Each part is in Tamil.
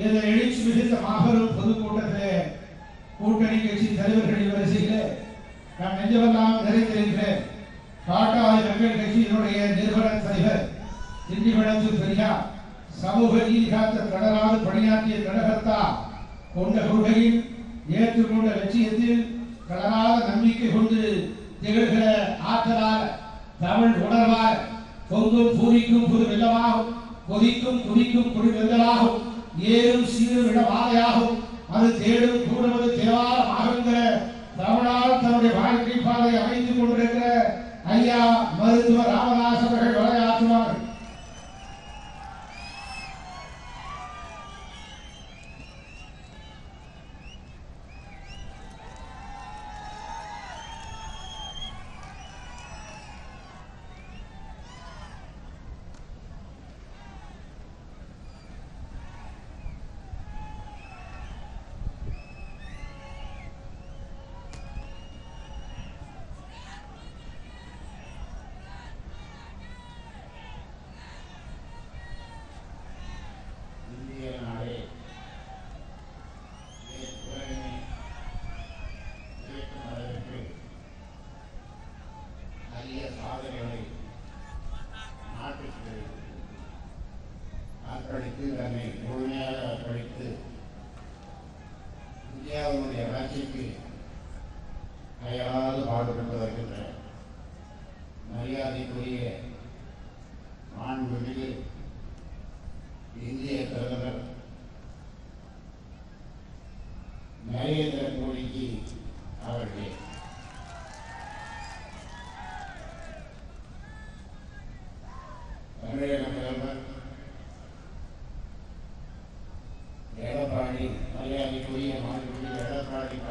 இதில் எழுச்சி மிகுந்த மாபெரும் பொதுக்கூட்டத்திலே கூட்டணி கட்சி தலைவர்கள் வரிசையிலே நான் நெஞ்சவெல்லாம் நிறைந்திருக்கிறேன் டாடா மக்கள் கட்சியினுடைய நிறுவன தலைவர் திண்டிவனத்து பெரியா சமூக நீதி காத்த கடலாது பணியாற்றிய கடகத்தா கொண்ட கொள்கையில் ஏற்றுக்கொண்ட லட்சியத்தில் கடலாத நம்பிக்கை கொண்டு திகழ்கிற ஆற்றலால் தமிழ் உணர்வார் பொங்கும் பூரிக்கும் புது வெள்ளமாகும் கொதிக்கும் குதிக்கும் குடி வெள்ளலாகும் ஏறும் சீரும் இடமாகையாகும் அது தேடும் கூடுவது தேவார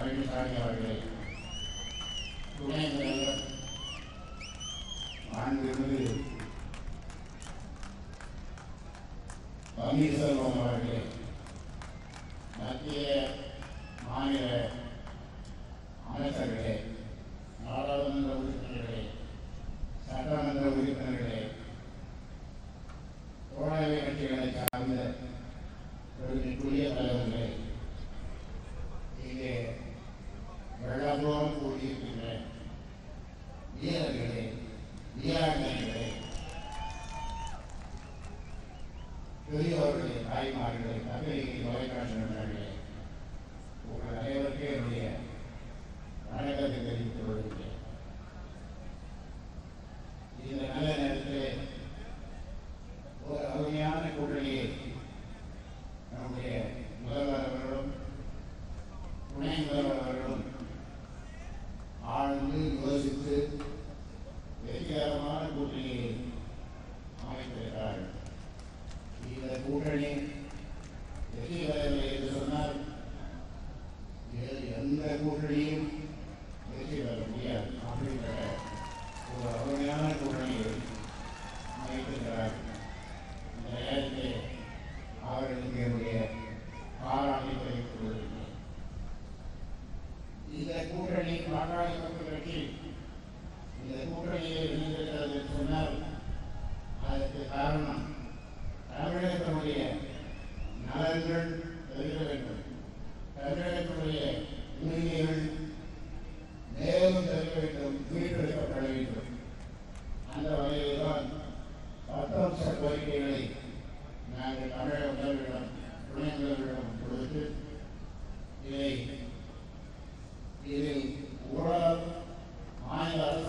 hundred साल और गए पुणे के महान गुरु अमीर सर्व हमारे company, you. know, I imagine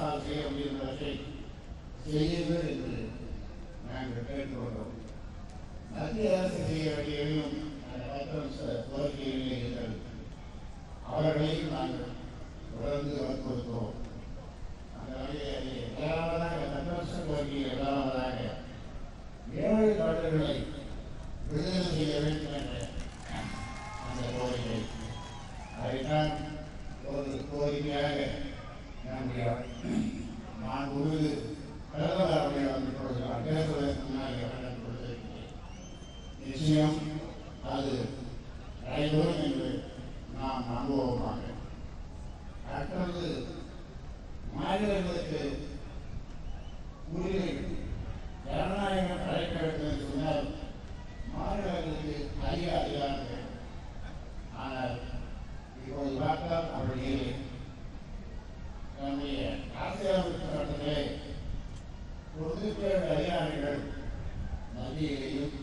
அரசால் செய்ய முடிந்தவற்றை செய்யுங்கள் என்று நாங்கள் கேட்டுக்கொண்டோம் மத்திய அரசு செய்ய வேண்டியவையும் கோரிக்கைகளில் அவர்களையும் நாங்கள் தொடர்ந்து வற்புறுத்தோம் சொல்லுவார்கள் அடுத்தது மாநிலங்களுக்கு உரிமை ஜனநாயகம் கலைக்கிறது சொன்னால் மாநிலங்களுக்கு அதிக அதிகாரம் ஆனால் இப்போது பார்த்தால் அப்படி இல்லை நம்முடைய ஆசிரியர் சட்டத்திலே பொதுப்பேர் அதிகாரிகள் மத்தியிலேயும்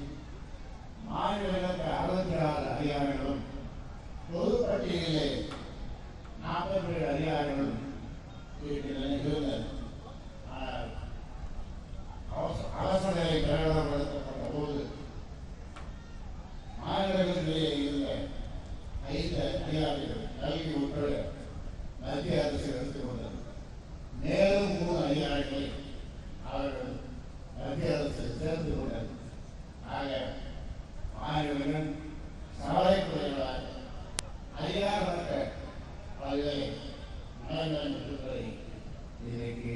இன்னைக்கு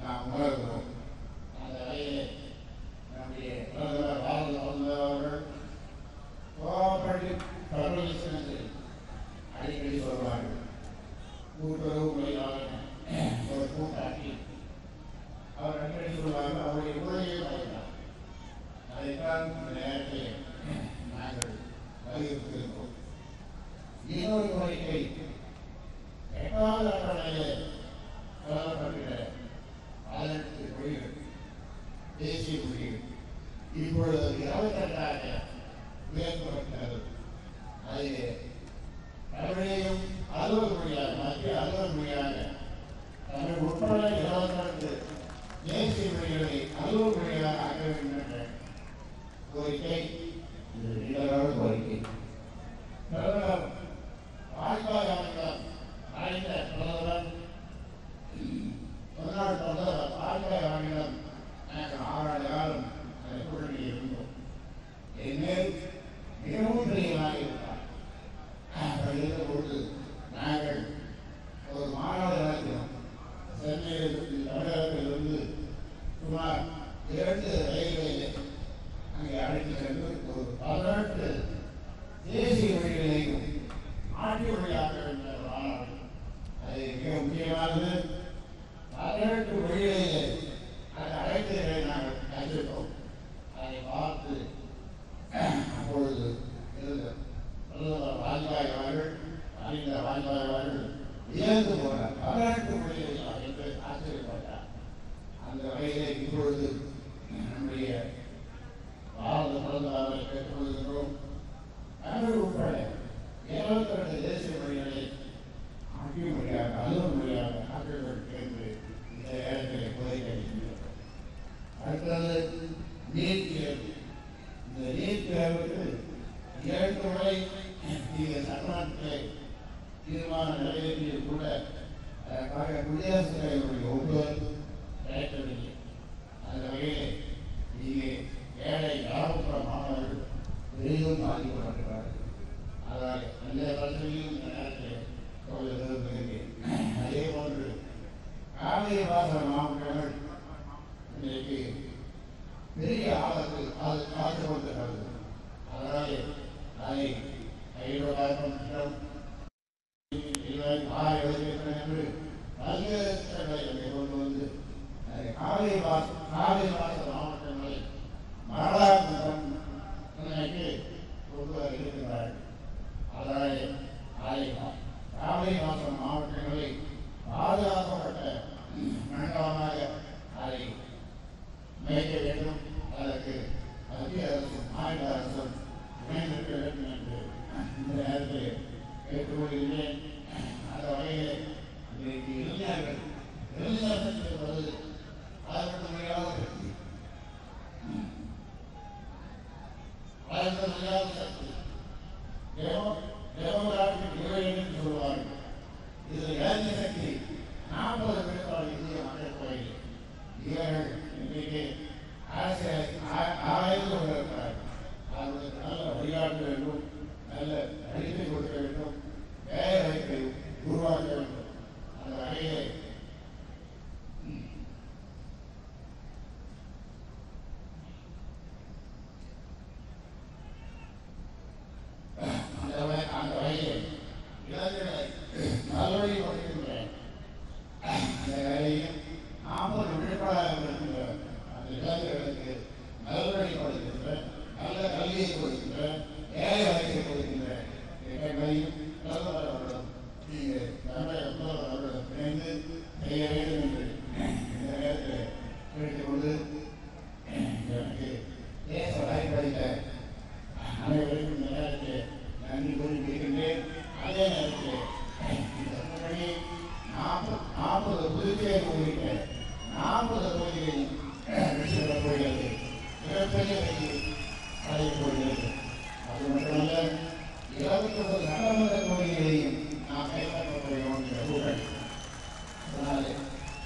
நாம் உணர்கிறோம் வேண்டும் என்று அதற்கு தேசிய மொழிகளையும் ஆட்சி அது மிக முக்கியமானது பதினெட்டு மொழிகளிலே அந்த அழைப்புகளை நாங்கள் கண்டிருக்கோம் அதை பார்த்து அப்பொழுது இருந்த பிரதமர் வாஜ்பாய் அவர்கள் அறிஞர் வாஜ்பாய் அவர்கள் வியந்து போனார் அந்த வகையிலே இப்பொழுது நம்முடைய ஆளுநர் பிரதமராக கேட்டுக்கொள்கின்றோம் தமிழ் உட்பட இருபத்தி ரெண்டு தேசிய மொழிகளை முக்கிய மொழியாக அலுவல் மொழியாக ஆக்கியவர்களுக்கு என்று இந்த இடத்தில் புதைக்க அடுத்தது நீதி பாதிக்கப்பட்டிருக்கிறார் ஆனால் அந்த அதே போன்று ஆலயவாச பெரிய ஆபத்து அது காத்து கொண்டிருக்கிறது அதனாலே அதை ஐரோப்பாக்கம் திட்டம் என்று பல்வேறு திட்டங்களை மத்திய அரசின் மாநில அரசும் இணைந்திருக்க வேண்டும் என்று இந்த நேரத்தில் சொல்வார்கள். இதில் பண்ணி நாற்பது நாற்பது புதுச்சேரி உள்ளிட்ட நாற்பது தொகுதிகளில் சிறப்புகிறது மிகப்பெரிய வெற்றி அடையப்படுகிறது அது மட்டுமல்ல இருபத்தி ஒரு சட்டமன்ற தொகுதிகளையும் நாம் கைப்பற்றப்படுகிறோம் என்ற கூட்டணி அதனாலே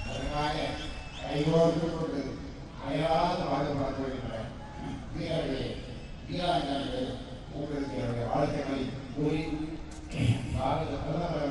அதற்காக கைகோர்த்து கொண்டு அயராத பாடுபடப் போகின்ற வீரர்களே வீராங்கனைகள் உங்களுக்கு என்னுடைய வாழ்த்துக்களை கூறி பாரத பிரதமர்